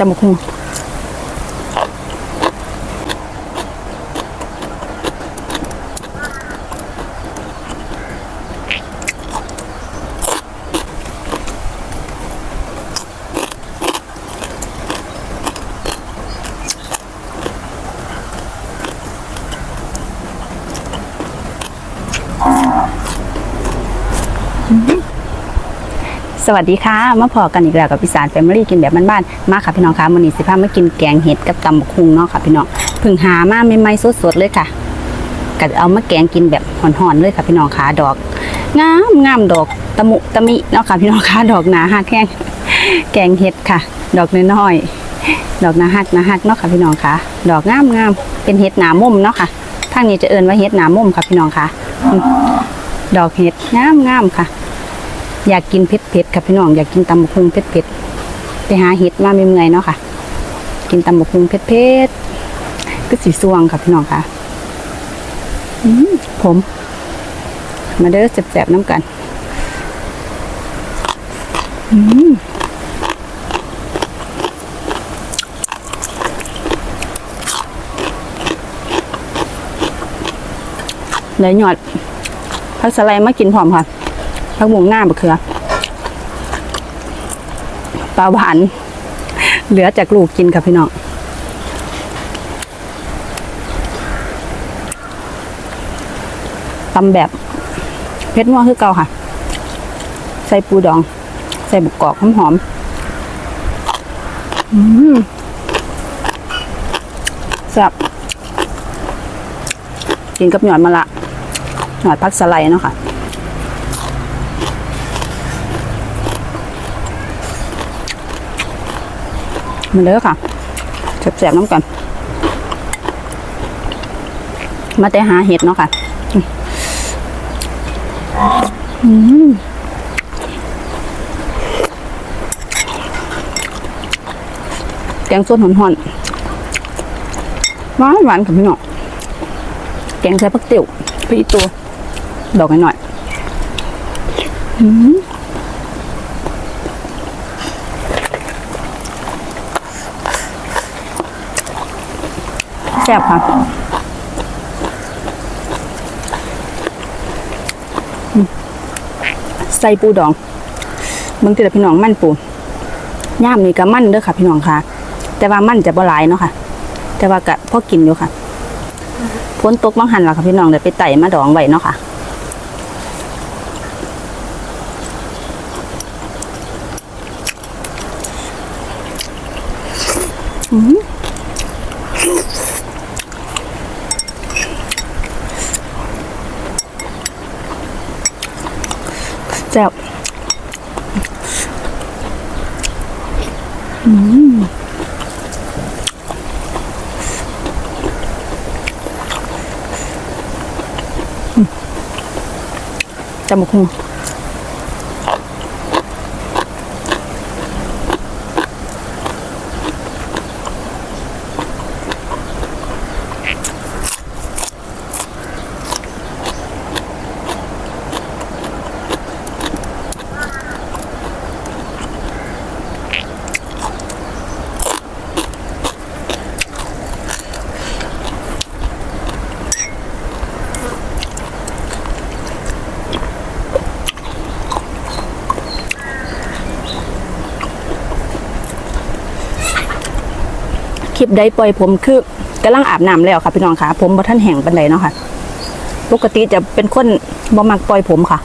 จำบั สวัสดีค่ะมาพอกันอีกแล้วกับพี่สารแฟมิลี่กินแบบบ้านๆมาค่ะพี่น้องคะวันนี้สิพามากินแกงเห็ดกับตำบักหุ่งเนาะค่ะพี่น้องเพิ่งหามาใหม่ๆสดๆเลยค่ะก็เอามาแกงกินแบบห่อนๆเลยค่ะพี่น้องคะดอกงามงามดอกตะมุตะมิเนาะค่ะพี่น้องคะดอกหนาหักแห้งแกงเห็ดค่ะ ดอกน้อยๆดอกหนาหักหนาหักเนาะค่ะพี่น้องคะดอกงามงามเป็นเห็ดหนามุมเนาะค่ะทางนี้จะเอิ้นว่าเห็ดหนามุมค่ะพี่น้องคะดอกเห็ดงามงามค่ะ อยากกินเผ็ดๆค่ะพี่น้องอยากกินตำบักหุ่งเผ็ดๆไปหาเห็ดมาเมื่อยเนาะค่ะ กินตำบักหุ่งเผ็ดๆก็สีสวงค่ะพี่น้องค่ะผม มาเด้อแสบๆน้ำกันอืมเลยหยอดผักสไลมากินพร้อมค่ะ ผักบุ้งหน้าบะเขือปลาหวานเหลือจากลูกกินค่ะพี่น้องตำแบบเพชรนัวคือเก่าค่ะ ใส่ปูดอง ใส่บุกกอกหอมหอมอืมแซ่บกินกับหยอดมะละหยอดพักสไลด์เนาะค่ะ มาเลยค่ะแซ่บๆน้ำกัน มาแต่หาเห็ดเนาะค่ะแกงส้นหอนๆหวานหวานกับพี่น้องแกงใส่ผักติ๋วพี่ตัวดอกหน่อยอืม ซ่บค่ะ ใส่ปูดองเบางทีละพี่น้องมั่นปูย่ามนี่ก็มั่นเด้อค่ะ พี่น้องค่ะ แต่ว่ามั่นจะบ่หลายเนาะค่ะ แต่ว่าก็พอกินอยู่ค่ะพ้นตกบางหันล่ะค่ะพี่น้องเดี๋ยวไปไต่มาดองไว้เนาะค่ะอืม แซ่บจำบัก ลิปได้ปล่อยผมคือกำลังอาบน้ำแล้วค่ะพี่น้องค่ะ ผมบ่ท่านแห้งปันใดเนาะค่ะ ปกติจะเป็นคนบ่มักปล่อยผมค่ะ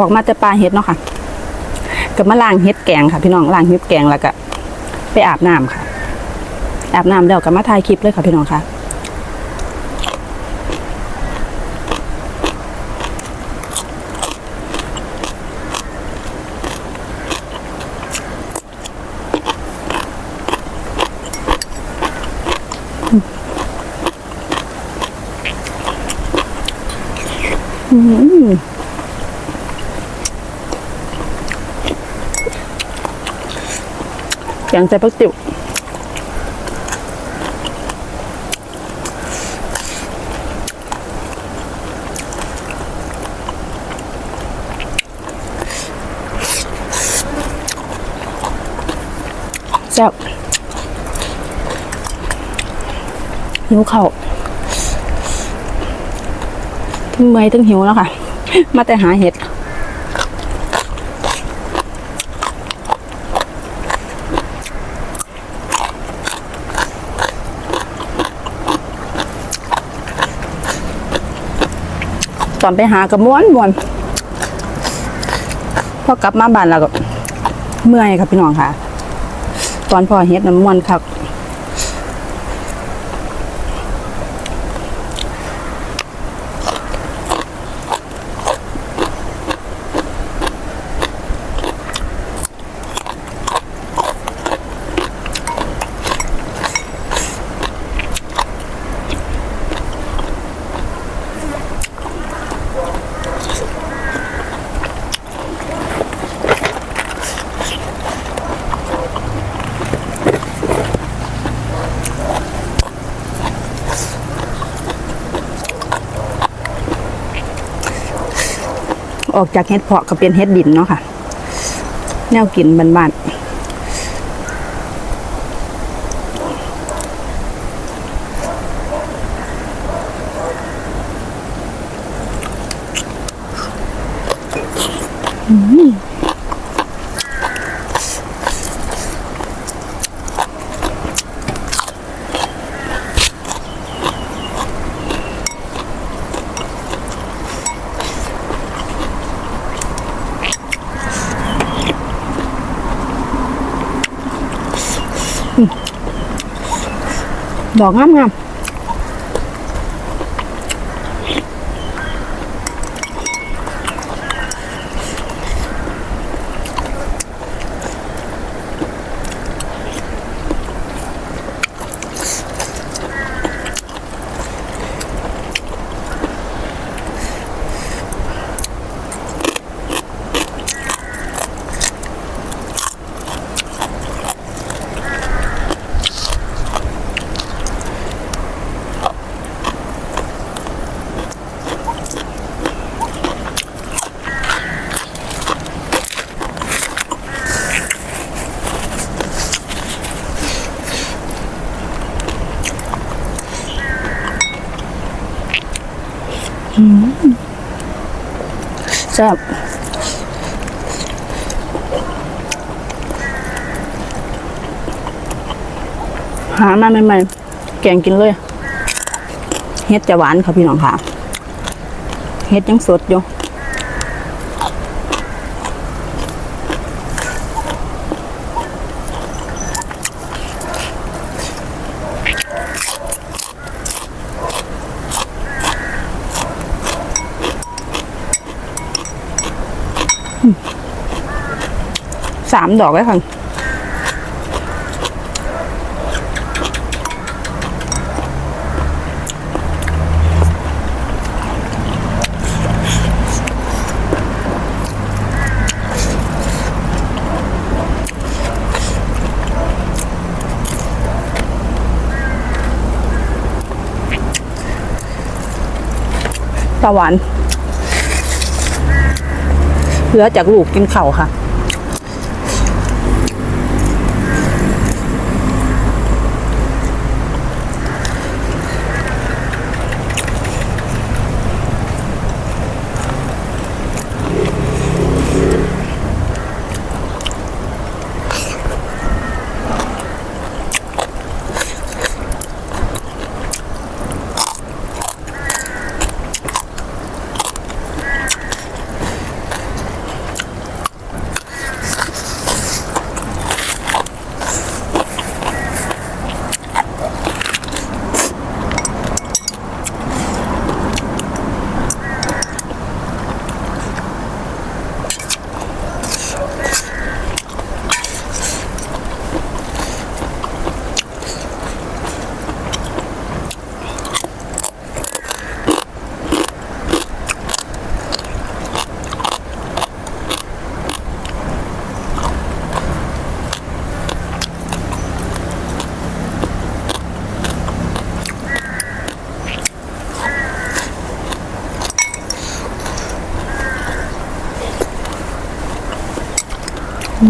ออกมาแต่ปลาเห็ดเนาะค่ะกับมาล่างเห็ดแกงค่ะ พี่น้องล่างเห็ดแกงแล้วก็ไปอาบน้ำค่ะ อาบน้ำแล้วกับมาถ่ายคลิปเลยค่ะพี่น้องค่ะอืม งใส่ผักติ๋วแซ่บหิวเข้าทั้งเมยทั้งหิวแล้วค่ะ มาแต่หาเห็ด อนไปหากระม้วนมวนพอกลับมาบ้านแล้วก็เมื่อยครับพี่น้องค่ะ ตอนพ่อเฮ็ดน้ำมวนครับ ออกจากเฮ็ดเพาะก็เป็นเฮ็ดดินเนาะค่ะ แนวกินบ้านๆอืม ดอกงามง แซ่บหามาใหม่ๆแกงกินเลย เฮ็ดจะหวานค่ะพี่น้องค่ะ เฮ็ดยังสดอยู่ สามดอกเลยค่ะ ตะหวาน เหลือจากลูกกินเข่าค่ะ อ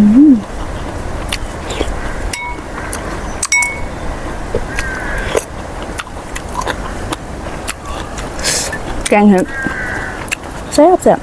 แกงเห็ดแซ่บแซ่บ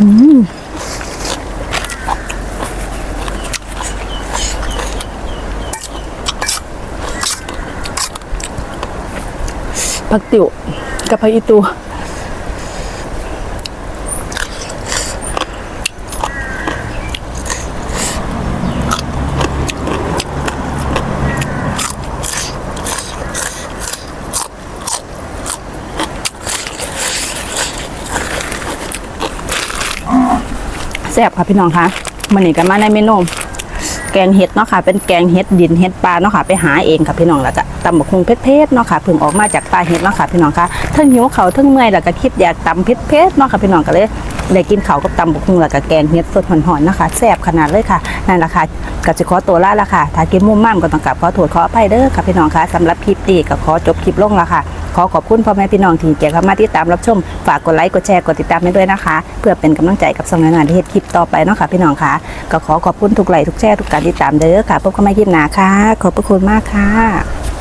ผักติ๋วกับผักอีตู แซ่บค่ะพี่น้องคะมันนี่กันมาในเมนูแกงเห็ดเนาะค่ะ เป็นแกงเห็ดดินเห็ดปลาเนาะค่ะ ไปหาเองค่ะพี่น้องแล้วก็ตำบักคุงเพชรๆเนาะค่ะเพิ่งออกมาจากปลาเห็ดเนาะค่ะพี่น้องคะทั้งหิวเขาทั้งเมื่อยแล้วก็คิดอยากตำเพชรๆเนาะค่ะพี่น้องก็เลย ได้กินเขากับตำบักคุงแล้วก็แกงเห็ดสดหอนๆนะคะแซ่บขนาดเลยค่ะนั่นแหละค่ะก็จะขอตัวลาละค่ะถ้ากินมุมม่มก็ต้องกลับขอโทษขออภัยเด้อค่ะพี่น้องคะสำหรับคลิปนี้ก็ขอจบคลิปลงล้วค่ะขอขอบคุณพ่อแม่พี่น้องที่เกี่ยวกับมาที่ตามรับชม ฝากกดไลค์กดแชร์กดติดตามให้ด้วยนะคะ เพื่อเป็นกำลังใจกับสองงานที่เฮ็ดคลิปต่อไปเนาะค่ะพี่น้องค่ะก็ขอขอบคุณทุกไลค์ทุกแชร์ทุกการติดตามเด้อค่ะพบกันใหม่คลิปหน้าค่ะ ขอบพระคุณมากค่ะ